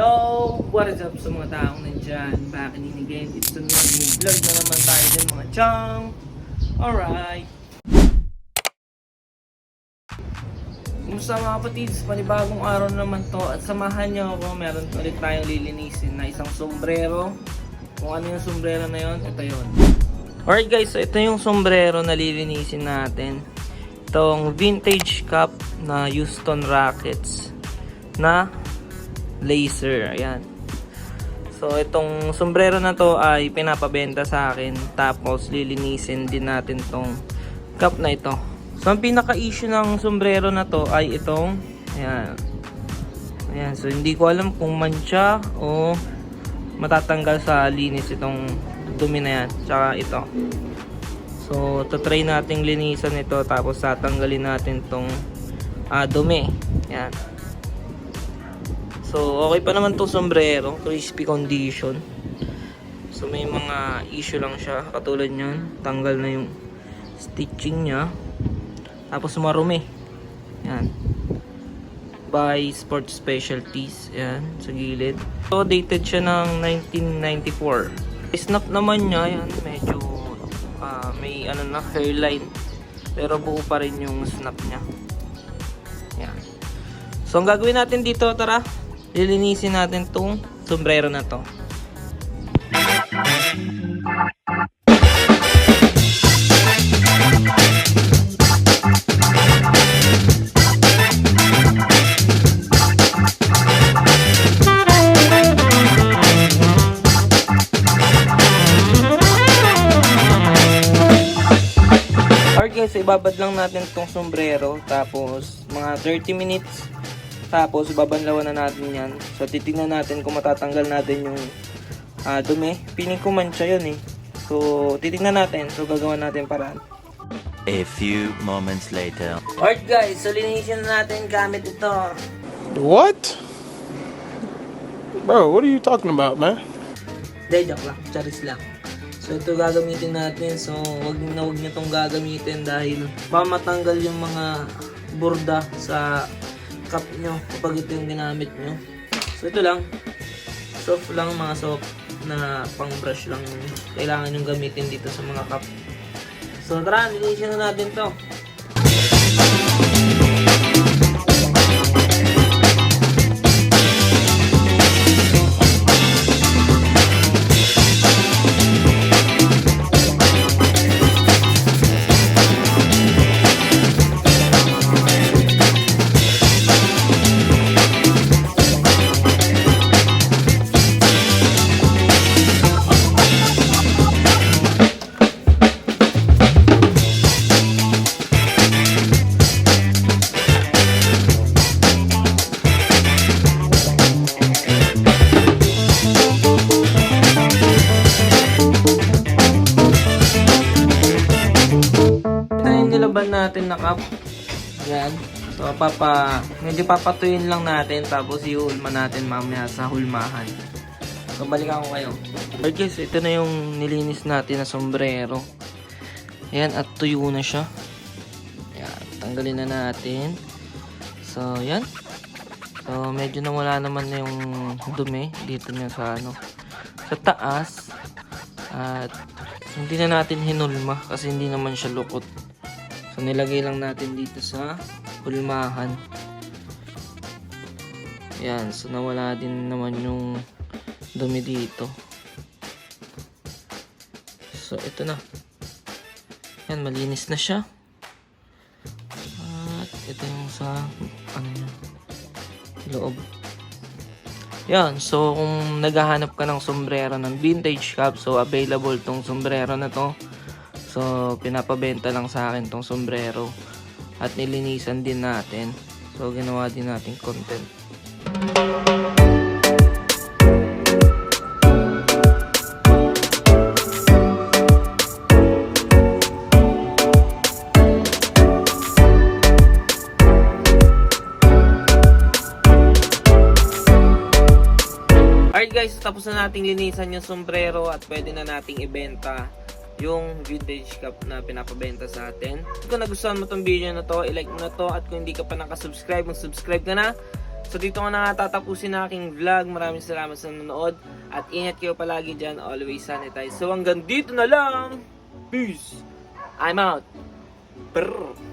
Yo! What is up sa mga taong nandyan? Back in again. It's a new vlog na naman tayo din mga chong. Alright. Kumusta mga kapatids? Panibagong araw na naman to at samahan niyo ako. Meron ulit tayong lilinisin na isang sombrero. Kung ano yung sombrero na yon, ito yon. Alright guys, so ito yung sombrero na lilinisin natin. Itong vintage cup na Houston Rockets na laser. Ayan. So, itong sombrero na to ay pinapabenta sa akin. Tapos, lilinisin din natin tong cup na ito. So, ang pinaka-issue ng sombrero na to ay itong, ayan. Ayan. So, hindi ko alam kung mancha o matatanggal sa linis itong dumi na yan. Tsaka ito. So, tatry nating linisan ito. Tapos, tatanggalin natin tong ah, dumi. Ayan. So, okay pa naman tong sombrero. Crispy condition. So, may mga issue lang siya. Katulad nyan. Tanggal na yung stitching niya. Tapos, marumi. Yan. By Sport Specialties. Yan. Sa gilid. So, dated siya ng 1994. Snap naman niya. Yan. Medyo ah, may ano na hairline. Pero buo pa rin yung snap niya. Yan. So, ang gagawin natin dito, tara, lilinisin natin tong sombrero na to. Alright guys, ibabad lang natin tong sombrero tapos mga 30 minutes tapos babanlawan na natin yan. So titignan natin kung matatanggal natin yung ah, dumi. Piling ko mancha yun eh. So titignan natin. So gagawa natin paraan. A few moments later. Alright guys, so linisin na natin gamit ito. What? Bro, what are you talking about, man? Hindi, joke lang. Charis lang. So ito gagamitin natin. So wag na wag niyo tong gagamitin dahil baka matanggal yung mga burda sa cup nyo kapag ito yung ginamit nyo. So ito lang. Soft lang mga soft na pang brush lang kailangan yung gamitin dito sa mga cup. So tara, linisin na natin to. Natin na cup. Yan. So, papa, medyo papatuyin lang natin tapos ihulma natin mamaya sa hulmahan. So, balikan ko kayo. Alright guys, ito na yung nilinis natin na sombrero. Ayan, at tuyo na siya. Ayan, tanggalin na natin. So, yan. So, medyo nawala naman na yung dumi dito niya sa ano, sa taas. At hindi na natin hinulma kasi hindi naman siya lukot. So nilagay lang natin dito sa hulmahan. Yan, so nawala din naman yung dumi dito. So ito na. Yan, malinis na siya. At ito yung sa ano niya, loob. Yan, so kung naghahanap ka ng sombrero ng vintage cap, so available tong sombrero na to. So pinapabenta lang sa akin tong sombrero at nilinisan din natin. So ginawa din natin content. Alright guys, tapos na nating linisan yung sombrero at pwede na nating ibenta yung vintage cup na pinapabenta sa atin. Kung nagustuhan mo tong video na to, i-like mo na to at kung hindi ka pa nakasubscribe, mag-subscribe ka na. So dito ko na tatapusin na aking vlog. Maraming salamat sa nanonood. At ingat kayo palagi dyan. Always sanitize. So hanggang dito na lang. Peace. I'm out. Brr.